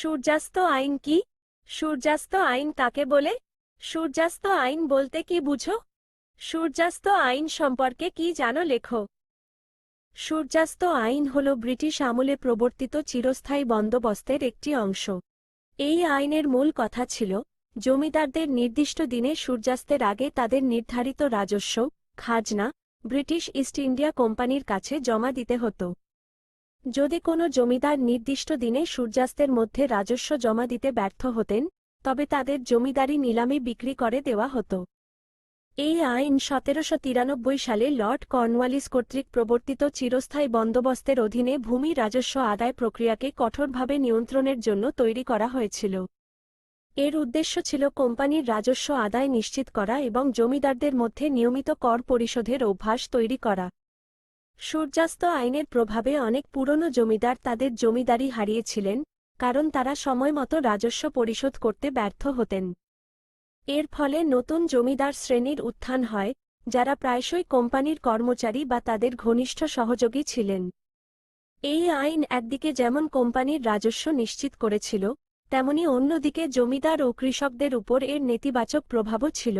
সূর্যাস্ত আইন কি? সূর্যাস্ত আইন কাকে বলে? সূর্যাস্ত আইন বলতে কি বুঝো? সূর্যাস্ত আইন সম্পর্কে কি জানো লেখো? সূর্যাস্ত আইন হল ব্রিটিশ আমলে প্রবর্তিত চিরস্থায়ী বন্দোবস্তের একটি অংশ। এই আইনের মূল কথা ছিল, জমিদারদের নির্দিষ্ট দিনে সূর্যাস্তের আগে তাদের নির্ধারিত রাজস্ব, খাজনা, ব্রিটিশ ইস্ট ইন্ডিয়া কোম্পানির কাছে জমা দিতে হতো। যদি কোনো জমিদার নির্দিষ্ট দিনে সূর্যাস্তের মধ্যে রাজস্ব জমা দিতে ব্যর্থ হতেন, তবে তাদের জমিদারি নিলামে বিক্রি করে দেওয়া হতো। এই আইন সতেরোশো তিরানব্বই সালে লর্ড কর্নওয়ালিস কর্তৃক প্রবর্তিত চিরস্থায়ী বন্দোবস্তের অধীনে ভূমি রাজস্ব আদায় প্রক্রিয়াকে কঠোরভাবে নিয়ন্ত্রণের জন্য তৈরি করা হয়েছিল। এর উদ্দেশ্য ছিল কোম্পানির রাজস্ব আদায় নিশ্চিত করা এবং জমিদারদের মধ্যে নিয়মিত কর পরিশোধের অভ্যাস তৈরি করা। সূর্যাস্ত আইনের প্রভাবে অনেক পুরনো জমিদার তাদের জমিদারি হারিয়েছিলেন, কারণ তারা সময়মতো রাজস্ব পরিশোধ করতে ব্যর্থ হতেন। এর ফলে নতুন জমিদার শ্রেণির উত্থান হয়, যারা প্রায়শই কোম্পানির কর্মচারী বা তাদের ঘনিষ্ঠ সহযোগী ছিলেন। এই আইন একদিকে যেমন কোম্পানির রাজস্ব নিশ্চিত করেছিল, তেমনি অন্যদিকে জমিদার ও কৃষকদের উপর এর নেতিবাচক প্রভাবও ছিল।